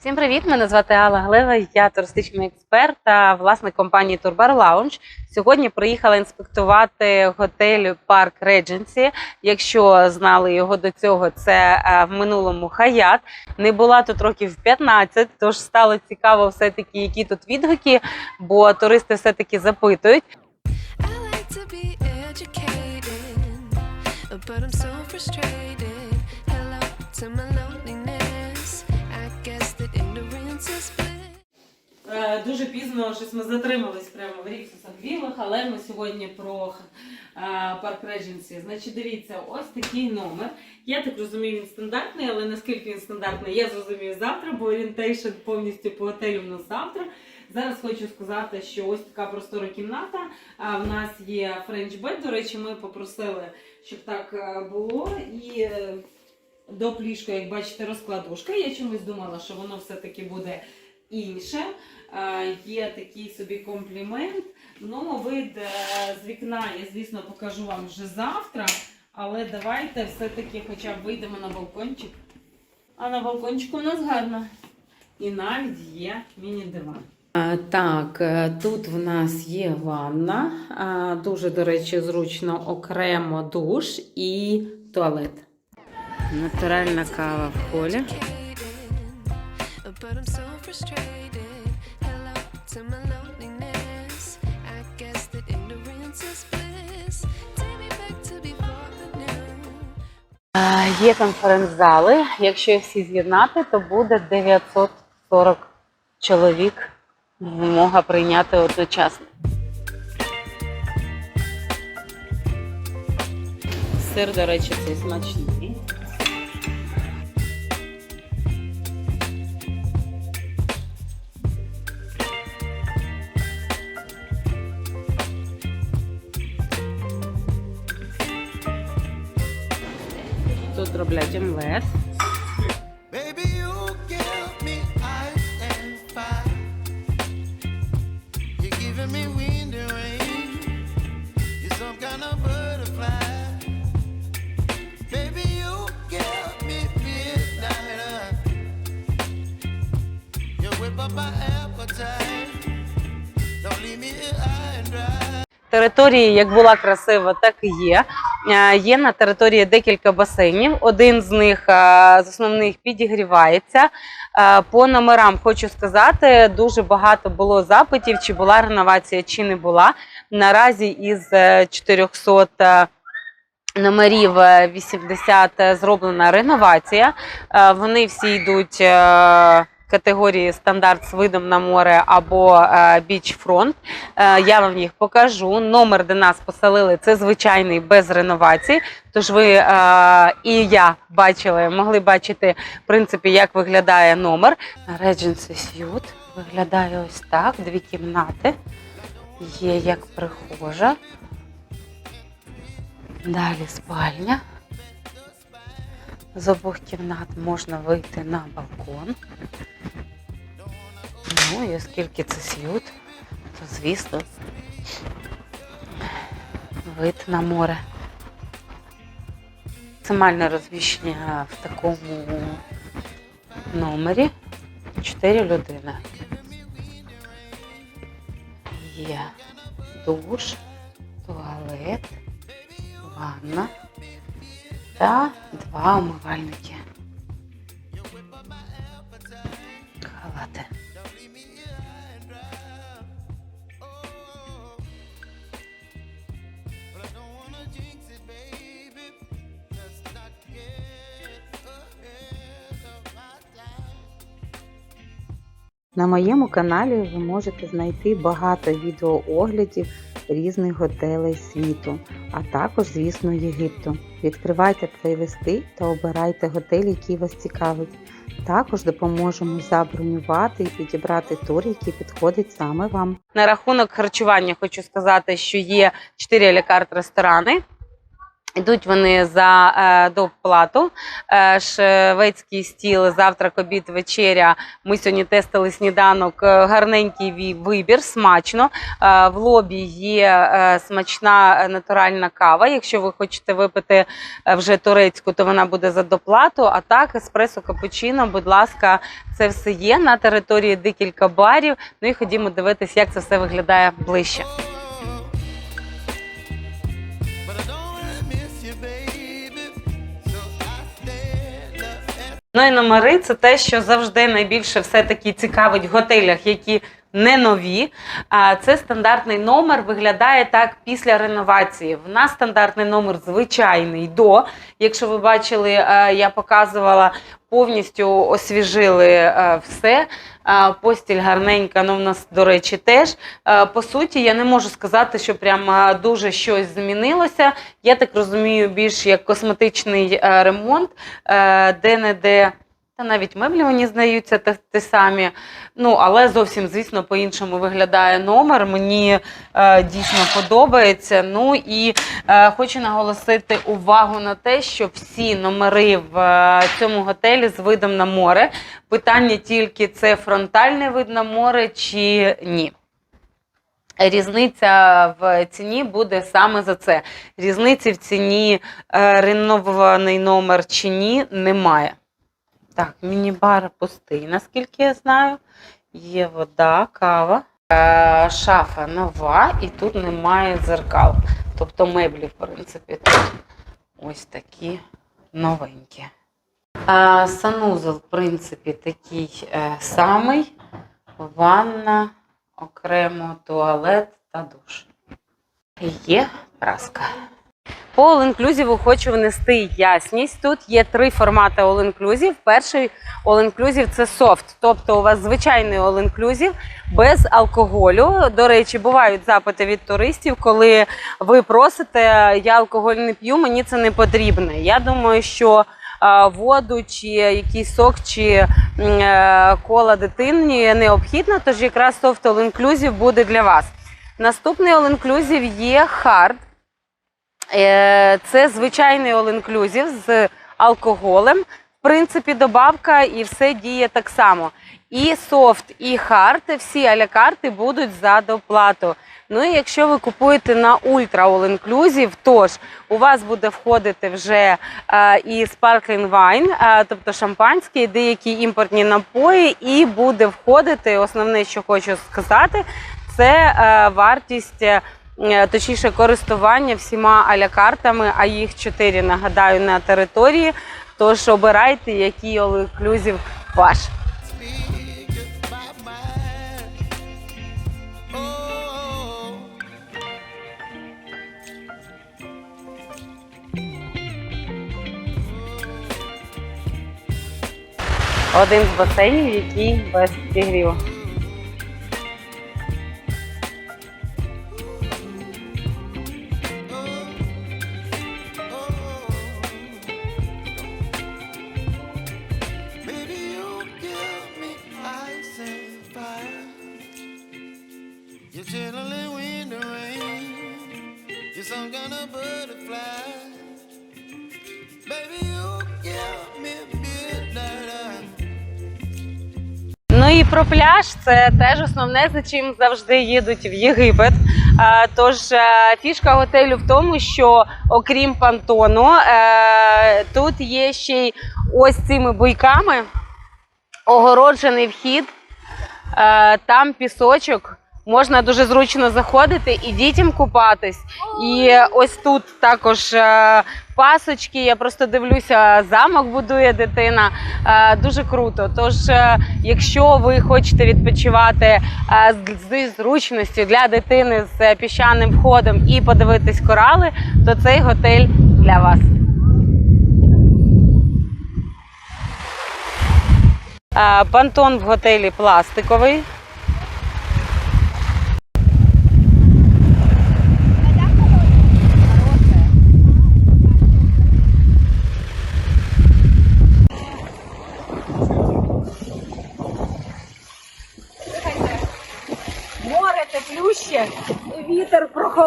Всім привіт! Мене звати Алла Глева, я туристичний експерт та власник компанії Турбар Lounge. Сьогодні приїхала інспектувати готель Парк Редженсі. Якщо знали його до цього, це е, в минулому Хаят. Не була тут років 15, тож стало цікаво все-таки, які тут відгуки, бо туристи запитують. To be educated, but I'm. Дуже пізно щось ми затримались прямо в Ріксусах Вілах, але ми сьогодні про е, парк Редженсі. Значить, дивіться, ось такий номер. Я так розумію, він стандартний, але наскільки він стандартний, я зрозумію завтра, бо орієнтейшн повністю по готелю в нас завтра. Зараз хочу сказати, що ось така простора кімната. А в нас є bed. До речі, ми попросили, щоб так е, було. І е, до пліжку, як бачите, розкладушка. Я чомусь думала, що воно все-таки буде інше. Е, Є такий собі комплімент. Ну, вид е, з вікна я, звісно, покажу вам вже завтра. Але давайте все-таки хоча б вийдемо на балкончик. А на балкончику у нас гарно. І навіть є міні-диван. Так, е, тут в нас є ванна. Дуже, до речі, зручно окремо душ і туалет. Натуральна кава в холі. Є конференц-зали. Якщо їх всі з'єднати, то буде 940 чоловік. Вимога прийняти одночасно. Сир, до речі, цей смачний. And dry. Території як була красива, так і є. Е, Є на території декілька басейнів. Один з них е, з основних підігрівається. Е, По номерам хочу сказати, дуже багато було запитів, чи була реновація, чи не була. Наразі із е, 400 номерів е, 80 зроблена реновація. Вони всі йдуть категорії стандарт з видом на море або бічфронт. Е, Я вам їх покажу. Номер, де нас поселили, це звичайний без реновації. Тож ви е, і я бачили, могли бачити, в принципі, як виглядає номер. Regency Suite виглядає ось так: дві кімнати. Є як прихожа. Далі спальня. З обох кімнат можна вийти на балкон. Ну і оскільки це сьют, то звісно вид на море. Максимальне розміщення в такому номері 4 людини. Є душ, туалет, ванна та два умивальники. На моєму каналі ви можете знайти багато відеооглядів різних готелей світу, а також, звісно, Єгипту. Відкривайте плейлисти та обирайте готель, який вас цікавить. Також допоможемо забронювати і підібрати тур, який підходить саме вам. На рахунок харчування хочу сказати, що є 4 лікарт ресторани. Йдуть вони за е, доплату. Е, шведський стіл, завтрак, обід, вечеря. Ми сьогодні тестили сніданок. Е, Гарненький вибір, смачно. В лобі є смачна натуральна кава. Якщо ви хочете випити вже турецьку, то вона буде за доплату. А так, еспресо, капучино, будь ласка, це все є на території декілька барів. Ну і ходімо дивитись, як це все виглядає ближче. Ну і номери це те, що завжди найбільше все-таки цікавить готелях, які не нові. Це стандартний номер виглядає так після реновації. В нас стандартний номер звичайний до. Якщо ви бачили, е, я показувала повністю освіжили е, все. Постіль гарненька, ну в нас, до речі, теж. Е, По суті, я не можу сказати, що прям дуже щось змінилося. Я так розумію, більш як косметичний ремонт, де-не-де. Та навіть меблі мені здаються те, самі. Ну, але зовсім, звісно, по-іншому виглядає номер. Мені е, дійсно подобається. Ну і е, хочу наголосити увагу на те, що всі номери в е, цьому готелі з видом на море. Питання тільки це фронтальний вид на море чи ні. Різниця в ціні буде саме за це. Різниці в ціні е, реновований номер чи ні немає. Так, міні-бар пустий, наскільки я знаю. Є вода, кава. Е, шафа нова, і тут немає дзеркал. Тобто меблі, в принципі, тут ось такі новенькі. Е, санузел, в принципі, такий е, самий. Ванна, окремо туалет та душ. Є праска. По all-inclusive хочу внести ясність. Тут є три формати all-inclusive. Перший all-inclusive – це софт, тобто у вас звичайний all-inclusive без алкоголю. До речі, бувають запити від туристів, коли ви просите, я алкоголь не п'ю, мені це не потрібно. Я думаю, що воду чи якийсь сок чи е, кола дитині необхідно, тож якраз софт all-inclusive буде для вас. Наступний all-inclusive є hard. Е, Це звичайний all-inclusive з алкоголем. В принципі, добавка і все діє так само. І софт, і хард, всі аля-карти будуть за доплату. Ну і якщо ви купуєте на ультра all-inclusive, тож у вас буде входити вже е, і sparkling wine, е, тобто шампанське, деякі імпортні напої, і буде входити, основне, що хочу сказати, це е, вартість. Е, точніше користування всіма аля-картами, а їх чотири, нагадаю, на території. Тож обирайте, який all-inclusive ваш. Один з басейнів, який без підігріву. Про пляж це теж основне, за чим завжди їдуть в Єгипет. Тож е, фішка готелю в тому, що окрім пантону, е, тут є ще й ось цими буйками огороджений вхід. Е, Там пісочок. Можна дуже зручно заходити і дітям купатись. І ось тут також е, пасочки. Я просто дивлюся, замок будує дитина. Е, Дуже круто. Тож, е, якщо ви хочете відпочивати з зручністю для дитини з піщаним входом і подивитись корали, то цей готель для вас. Пантон в готелі пластиковий.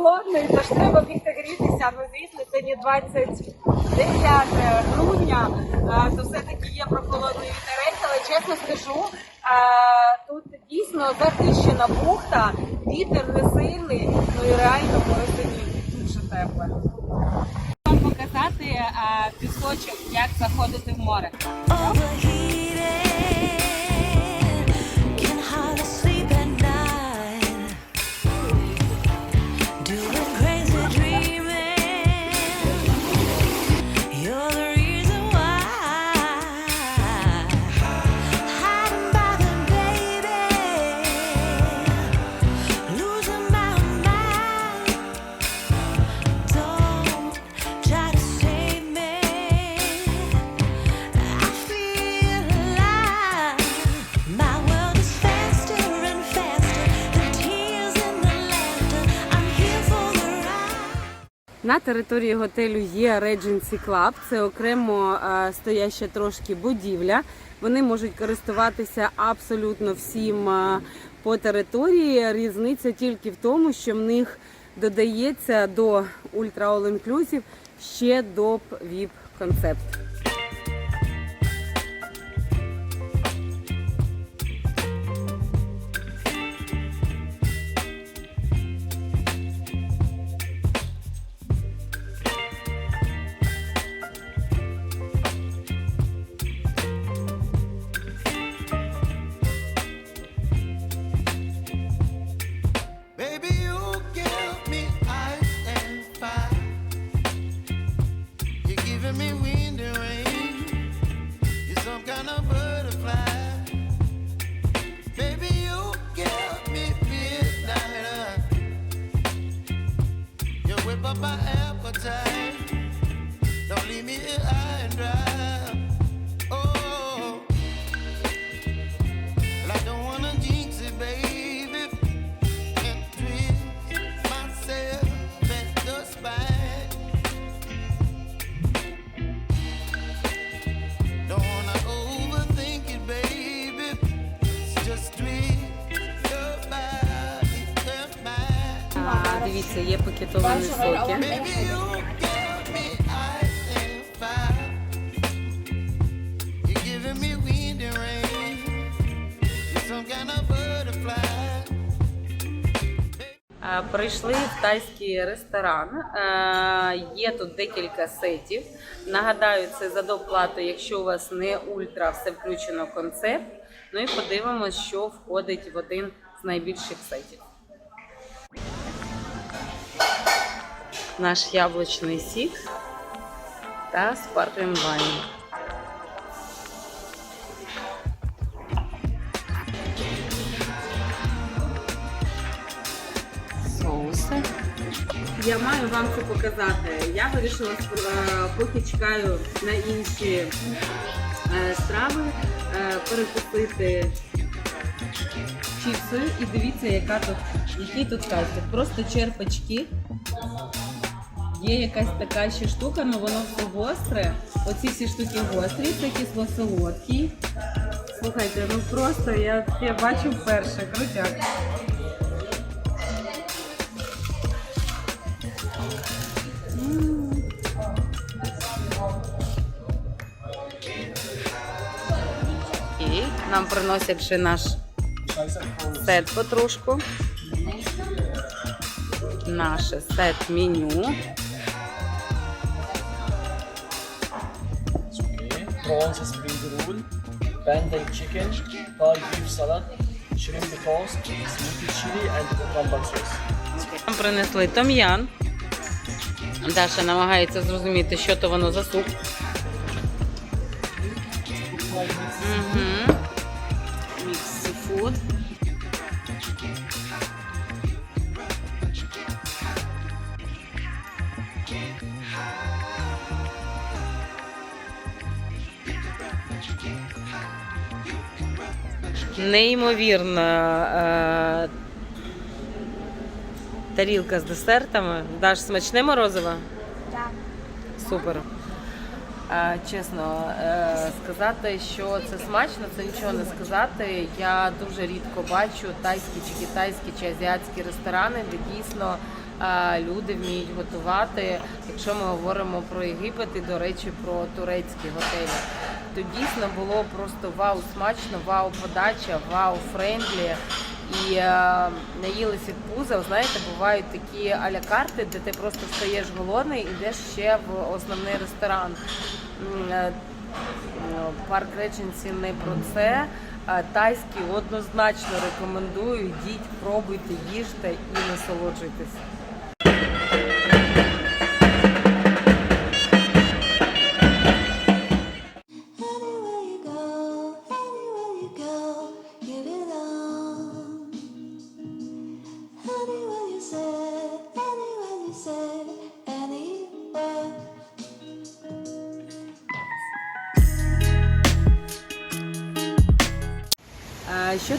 Вітер прохолодний, тож треба бігти грітися. Ну, звісно, сьогодні 29 грудня, а, то все-таки є прохолодний вітерець, але чесно скажу, тут дійсно захищена бухта, вітер не сильний, ну і реально по дуже тепле. Вам показати пісочок, як заходити в море. На території готелю є Regency Club, це окремо е, стояща трошки будівля. Вони можуть користуватися абсолютно всім е, по території. Різниця тільки в тому, що в них додається до Ultra All Inclusive ще доп VIP концепт. Прийшли в тайський ресторан. Е, Є тут декілька сетів. Нагадаю, це за доплату, якщо у вас не ультра, все включено концепт. Ну і подивимось, що входить в один з найбільших сетів. Наш яблучний сік та спарклінг вайн. Я маю вам це показати. Я вирішила е, поки чекаю на інші е, страви, е, перекусити чіпсою і дивіться, яка тут, який тут кастик. Просто черпачки. Є якась така ще штука, але воно все гостре. Оці всі штуки гострі, це кисло-солодкі. Слухайте, ну просто я таке бачу вперше. Крутяк. Нам приносять ще наш сет потрошку. Наше сет меню. prawns spring roll, bandai chicken, Thai beef salad, shrimp toast, smoky chili and cucumber sauce. Нам принесли том'ян. Даша намагається зрозуміти, що то воно за суп. Неймовірна е, тарілка з десертами. Даш смачне морозиво? Так. Супер. Е, Чесно е, сказати, що це смачно, це нічого не сказати. Я дуже рідко бачу тайські чи китайські чи азіатські ресторани, де дійсно люди вміють готувати. Якщо ми говоримо про Єгипет і, до речі, про турецькі готелі, то дійсно було просто вау смачно, вау подача, вау френдлі. І е, наїлися від пуза. Знаєте, бувають такі аля карти, де ти просто стаєш голодний, ідеш ще в основний ресторан. Е, Парк Реченсі не про це. Тайський однозначно рекомендую. Йдіть, пробуйте, їжте і насолоджуйтесь.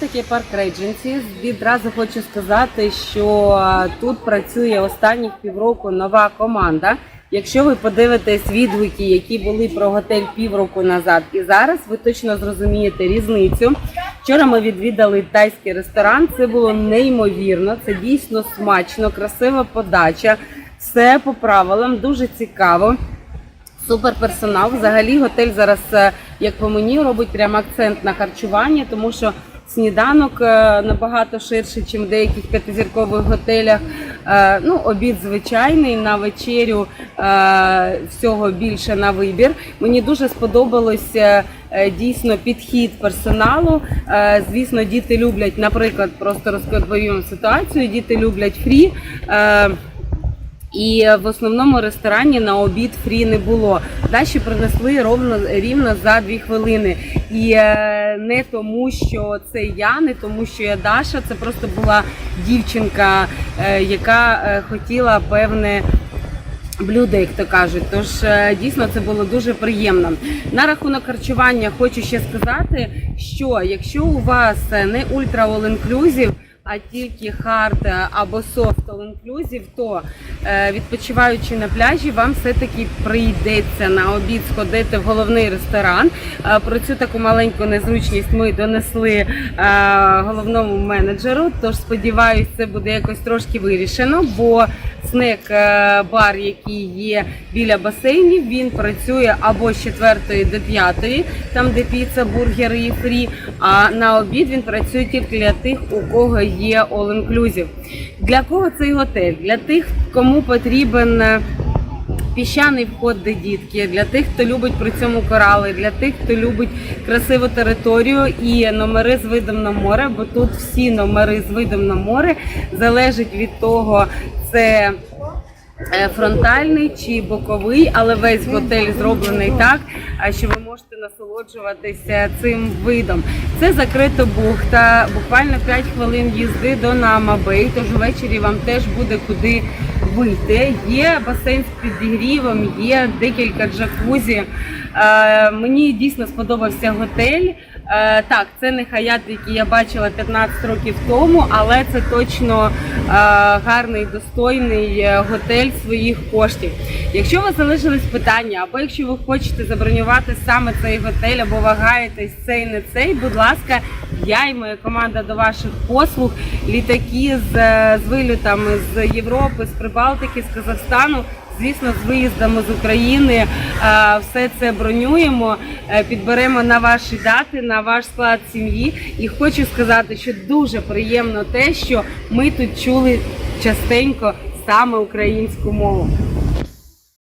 Таке парк Редженсі? Відразу хочу сказати, що тут працює останніх півроку нова команда. Якщо ви подивитесь відгуки, які були про готель півроку назад і зараз, ви точно зрозумієте різницю. Вчора ми відвідали тайський ресторан. Це було неймовірно, це дійсно смачно, красива подача, все по правилам, дуже цікаво. Супер персонал. Взагалі готель зараз, е, як по мені, робить прям акцент на харчування, тому що сніданок е, набагато ширший, ніж в деяких п'ятизіркових готелях. Е, Ну, обід звичайний на вечерю е, всього більше на вибір. Мені дуже сподобалося дійсно підхід персоналу. Звісно, діти люблять, наприклад, просто розповім ситуацію. Діти люблять фрі. І в основному ресторані на обід фрі не було. Далі принесли ровно рівно за дві хвилини. І е, не тому, що це я, не тому, що я Даша. Це просто була дівчинка, е, яка е, хотіла певне. Блюдо, як то кажуть, тож дійсно це було дуже приємно. На рахунок харчування хочу ще сказати, що якщо у вас не ультра all inclusive, а тільки хард або soft all inclusive, то е, відпочиваючи на пляжі, вам все-таки прийдеться на обід сходити в головний ресторан. Е, Про цю таку маленьку незручність ми донесли е, головному менеджеру. Тож сподіваюся, це буде якось трошки вирішено, бо снек е, бар, який є біля басейнів, він працює або з 4 до 5, там де піца, бургери і фрі. А на обід він працює тільки для тих, у кого є all inclusive. Для кого цей готель? Для тих, кому потрібен. е, Піщаний вход, де дітки, для тих, хто любить при цьому корали, для тих, хто любить красиву територію і номери з видом на море, бо тут всі номери з видом на море залежить від того, це е, фронтальний чи боковий, але весь готель зроблений так, що ви можете насолоджуватися цим видом. Це закрита бухта, буквально 5 хвилин їзди до Намабей, тож ввечері вам теж буде куди вийти. Є басейн з підігрівом, є декілька джакузі. Е, мені дійсно сподобався готель. Е, так, це не хаят, який я бачила 15 років тому, але це точно е, гарний, достойний е, готель своїх коштів. Якщо у вас залишились питання, або якщо ви хочете забронювати саме цей готель, або вагаєтесь цей не цей, будь ласка, я і моя команда до ваших послуг. Літаки з, з вилітами з Європи, з Прибалтики, з Казахстану. Звісно, з виїздами з України е, все це бронюємо, е, підберемо на ваші дати, на ваш склад сім'ї. І хочу сказати, що дуже приємно те, що ми тут чули частенько саме українську мову.